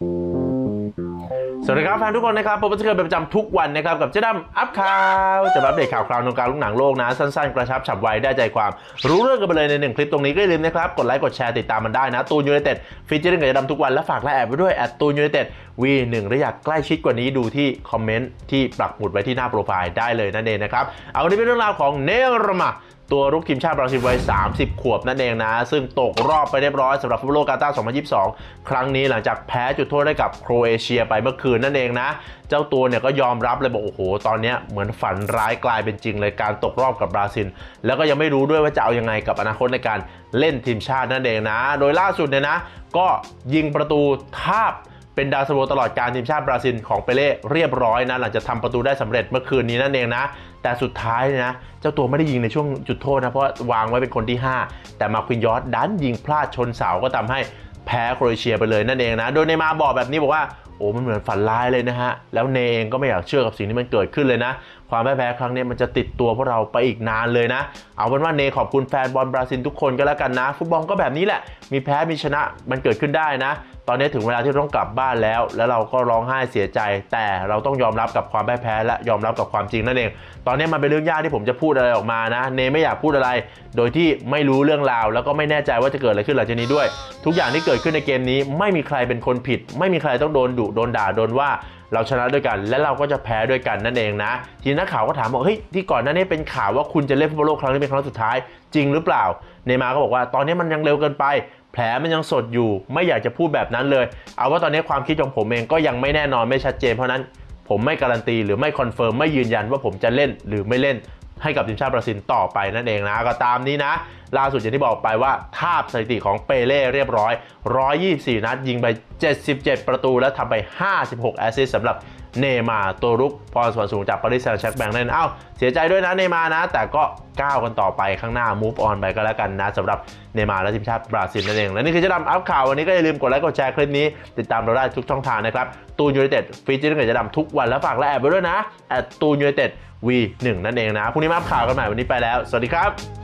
สวัสดีครับแฟนทุกคนนะครับผมจะเกิดเป็นประจำทุกวันนะครับกับเจ๊ดำอัพข่าวจะอัปเดตข่าวคราวในวงการลูกหนังโลกนะ สั้นๆ กระชับฉับไวได้ใจความ รู้เรื่องกันไปเลยในหนึ่งคลิปตรงนี้ก็อย่าลืมนะครับ กดไลค์กดแชร์ติดตามมันได้นะ ตูนยูไนเต็ดฟีเจอริ่งกับเจ๊ดำทุกวันและฝากและแอบไปด้วยแอดตูนยูไนเต็ดวีหนึ่งถ้าอยากใกล้ชิดกว่านี้ดูที่คอมเมนต์ที่ปักหมุดไว้ที่หน้าโปรไฟล์ได้เลยนั่นเองนะครับเอาวันนี้เป็นเรื่องราวของเนรมา ตัวรุกทีมชาติบราซิลวัย 30 ขวบนั่นเองนะ ซึ่งตกรอบไปเรียบร้อยสำหรับฟุตบอลโลกกาตาร์2022 ครั้งนี้หลังจากแพ้จุดโทษให้กับโครเอเชียไปเมื่อคืนนั่นเองนะ เจ้าตัวเนี่ยก็ยอมรับเลยบอกโอ้โห ตอนนี้เหมือนฝันร้ายกลายเป็นจริงเลยการตกรอบกับบราซิล แล้วก็ยังไม่รู้ด้วยว่าจะเอายังไงกับอนาคตในการเล่นทีมชาตินั่นเองนะ โดยล่าสุดเนี่ยนะ ก็ยิงประตูทาบ เป็นดาวซันโวตลอดการทีมชาติบราซิลของเปเล่เรียบร้อยนะหลังจากทำประตูได้สำเร็จเมื่อคืนนี้นั่นเองนะ แต่สุดท้ายเนี่ยนะ เจ้าตัวไม่ได้ยิงในช่วงจุดโทษนะ เพราะวางไว้เป็นคนที่ 5 แต่มาควินยอสดันยิงพลาดชนเสาก็ทำให้แพ้โครเอเชียไปเลยนั่นเองนะ โดยในมาบอกแบบนี้บอกว่าโอ้มันเหมือนฝันร้ายเลยนะฮะ แล้วเนเองก็ไม่อยากเชื่อกับสิ่งที่มันเกิดขึ้นเลยนะ ความแพ่ายแพ้ครั้งนี้มันจะติดตัวพวกเราไปอีกนานเลยนะ เอาเป็นว่าเนขอบคุณแฟนบอลบราซิลทุกคนก็แล้วกันนะ ฟุตบอลก็แบบนี้แหละ มีแพ้มีชนะมันเกิดขึ้นได้นะ ตอนนี้ถึงเวลาที่ต้องกลับบ้านแล้ว แล้วเราก็ร้องไห้เสียใจ แต่เราต้องยอมรับกับความแพ่ายแพ้และยอมรับกับความจริงนั่นเอง ตอนนี้มันเป็นเรื่องยากที่ผมจะพูดอะไรออกมานะ เนไม่อยากพูดอะไร โดยที่ไม่รู้เรื่องราว แล้วก็ไม่แน่ใจว่าจะเกิดอะไรขึ้นหลังจากนี้ด้วย ทุกอย่างที่เกิดขึ้นในเกมนี้ ไม่มีใครเป็นคนผิด ไม่มีใครต้องโดนดุโดนด่าโดนว่า เราชนะด้วยกัน และเราก็จะแพ้ด้วยกันนั่นเองนะ ทีนักข่าวก็ถามบอกเฮ้ยที่ก่อนหน้านี้เป็นข่าวว่าคุณจะเล่นฟุตบอลโลกครั้งนี้เป็นครั้งสุดท้ายจริงหรือเปล่า เนมาร์ก็บอกว่าตอนนี้มันยังเร็วเกินไป แผลมันยังสดอยู่ ไม่อยากจะพูดแบบนั้นเลย เอาว่าตอนนี้ความคิดของผมเองก็ยังไม่แน่นอนไม่ชัดเจนเพราะนั้นผมไม่การันตีหรือไม่คอนเฟิร์มไม่ยืนยันว่าผมจะเล่นหรือไม่เล่น ให้กับทีมชาติบราซิลต่อไปนั่นเองนะ ก็ตามนี้นะ ล่าสุดอย่างที่บอกไปว่าทาบสถิติของเปเล่เรียบร้อย 124 นัดยิงไป 77 ประตูและทำไป 56 แอสซิสต์สำหรับ เนมาตัวรุกพรสวรรค์สูงจากปารีสแซงต์แชร์กแบงนั่นเอ้าเสียใจด้วยนะเนมานะ แต่ก็ก้าวกันต่อไปข้างหน้า move on ไปก็แล้วกันนะสำหรับเนมาและทีมชาติบราซิลนั่นเอง และนี่คือจะนำอัพข่าววันนี้ก็อย่าลืมกดไลค์กดแชร์คลิปนี้ ติดตามเราได้ทุกช่องทางนะครับตูนยูไนเต็ดฟีเจอร์กับจะดำทุกวันแล้วฝากและแอบไปด้วยนะแอดตูนยูไนเต็ด V1 นั่นเองนะพรุ่งนี้มาอัพข่าวกันใหม่วันนี้ไปแล้ว สวัสดีครับ